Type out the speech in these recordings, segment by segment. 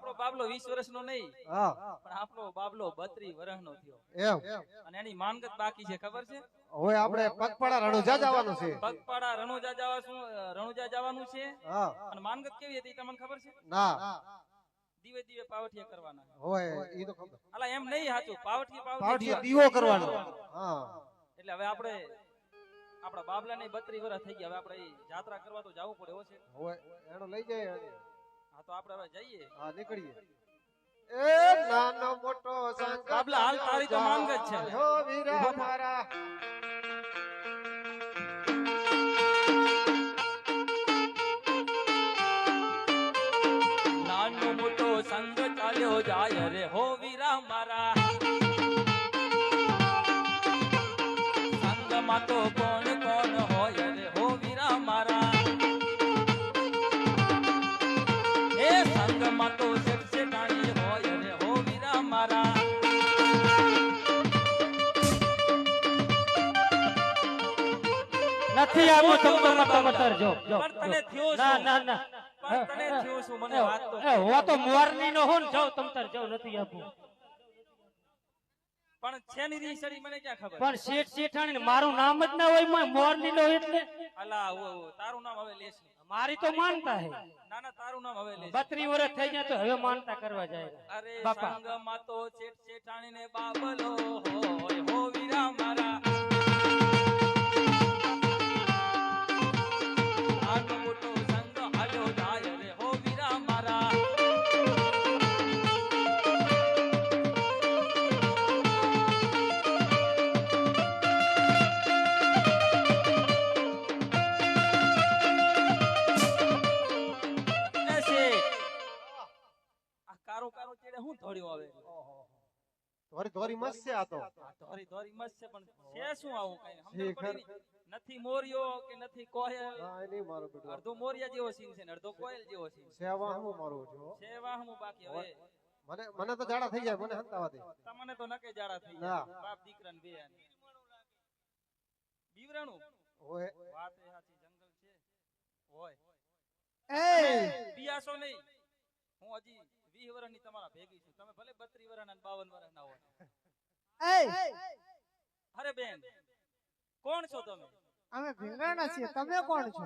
આપણો બાબલો 20 વર્ષનો નહીં હા. પણ આપણો બાબલો 32 વર્ષનો થયો. એમ. અને એની માનગત બાકી છે ખબર છે? હવે આપણે પગપાળા રણુજા જવાનું છે. પગપાળા રણુજા જવાનું રણુજા જવાનું છે? હા. અને માનગત કેવી હતી તમને ખબર છે? ના. દીવે દીવે પાવઠિયા કરવાના હોય ઈ તો ખબર. અલા એમ નહીં સાચું પાવઠી પાવઠી દીવો કરવાનો. હા. એટલે હવે આપણે આપણા બાબલાને 32 વર્ષ થઈ ગયા. હવે આપણે જાત્રા કરવા તો જવું પડે એવો છે? હોય એનો લઈ જાય. આપણે હવે જઈએ. હા નીકળીએ. એ નાનો મોટો સંગ બાબલા, હાલ તારી તો માંગ જ છે. હો વીરા મારા નાનો મોટો સંગ ચાલ્યો જાય રે હો વીરા મારા સંગમાં તો કોણ નથી આવું તો મત જો જો પણ તને થયો ના ના ના. પણ તને થયો શું? મને વાત તો એ હું તો મોરની નો હું જો તમતર જો નથી આપું. પણ છે ની રી સડી મને ક્યાં ખબર? પણ શેઠ શેઠાણી ને મારું નામ જ ના હોય મોરની નો એટલે? અલા ઓ તારું નામ હવે લેશ. મારી તો માનતા હે. ના ના તારું નામ હવે લેશ. બત્રી વર્ષ થઈ ગયા તો હવે માનતા કરવા જાય. અરે. સંગમાં તો શેઠ શેઠાણી ને બાબલો હોય. કારો હું ધોળ્યો આવે ધોરી ધોરી મસ્ત છે આ તો. ધોરી ધોરી મસ્ત છે પણ છે શું આવું કઈ? સમજ પડી નથી મોરિયો કે નથી કોયલ? હા એ નહીં મારો બેટો. અડધો મોરિયા જેવો સીન છે ને અડધો કોયલ જેવો સીન સેવા હું મારો છો. સેવા હું બાકી હવે. મને મને તો જાડા થઈ જાય મને હંતાવા દે તમને તો નકે જાડા થઈ જાય. બાપ દીકરા ને બે બીવરાણું? ઓય. વાત એ સાચી જંગલ છે. ઓય. એ બિયાસો નહીં. હું હજી 20 વર્ષની તમારા ભેગી છું. તમે ભલે 32 વર્ષના ને 52 વર્ષના હોય. અરે બેન કોણ છો તમે? અમે ભીંગાણા છીએ. તમે કોણ છો?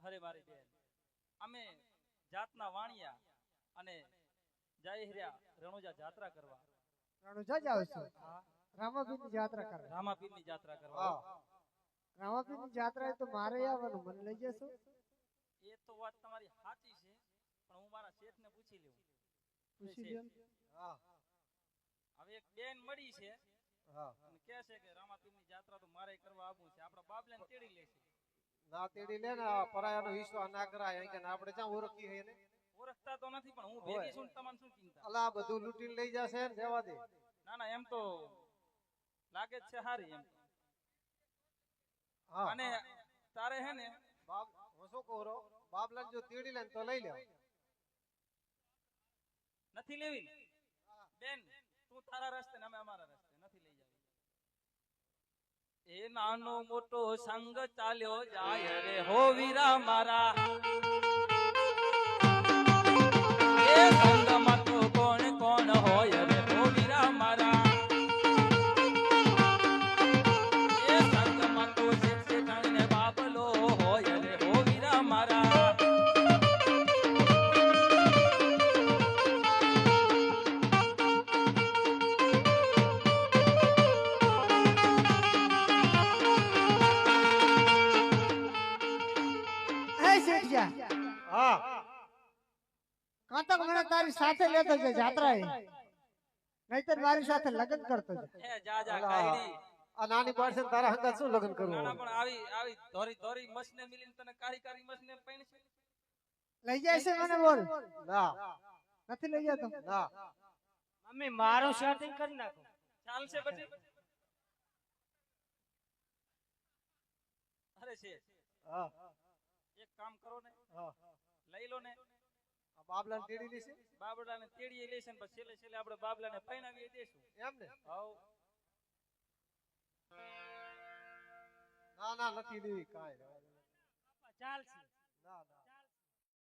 અરે મારી બેન અમે જાતના વાણિયા અને જાહેર્યા રણુજા જાત્રા કરવા. રણુજા જાવ છો? રામાપીરની જાત્રા કરે રામાપીરની જાત્રા કરવા. હા રામાપીરની જાત્રા તો મારે આવવાનું. મને લઈ જશો? એ તો વાત તમારી સાચી છે. પણ હું મારા શેઠને પૂછી લઉં. પૂછી. હા. હવે એક બેન મળી છે. હા. અને કહે છે કે રામાપીરની જાત્રા તો મારે કરવા આવવું છે. આપણા બાબલાને તેડી લેશે ના તેડી લે ને પરાયાનો હિસ્સો ના કરાય અહીં કે આપણે ક્યાં ઓળખી હે ને ઓળખતા તો નથી પણ હું ભેગી છું તમને શું ચિંતા? અલા બધું લૂંટીને લઈ જશે ને જવા દે. ના ના એમ તો લાગે છે હારી એમ. હા. અને તારે હે ને બાપ હું શું કહું બાબલાને જો તેડી લે તો લઈ લે. નથી લેવી? બેન, તું તારા રસ્તે અમે અમારા રસ્તે નથી લઈ જવી એ નાનો મોટો સંગ ચાલ્યો જાય રે હો વીરા મારા એ સંગમાં હા. કાંતક મને તારી સાથે લેતો છે જાત્રાએ. નહીતર મારી સાથે લગ્ન કરતો છે જા જા કાયડી. આ નાની પાસે તારા હંગા શું લગ્ન કરવું? નાના પણ આવી આવી ધોરી ધોરી મસને મિલીને તને કાળી કાળી મસને પૈણ લઈ જાય છે મને બોલ. ના નથી લઈ જતો. ના મમ્મી મારું શર્ટિંગ કરી નાખો. ચાલશે પછી. અરે છે. હા. એક કામ કરો ને. લઈ લો ને. બાબલા ને તેડી લેશે? બાબડાને તેડી લેશે ને છેલ્લે છેલ્લે આપણે બાબલાને પહેરાવી દેશું. એમ ને? હવ. ના ના નથી લેવી કાંઈ. ચાલશે. ના ના.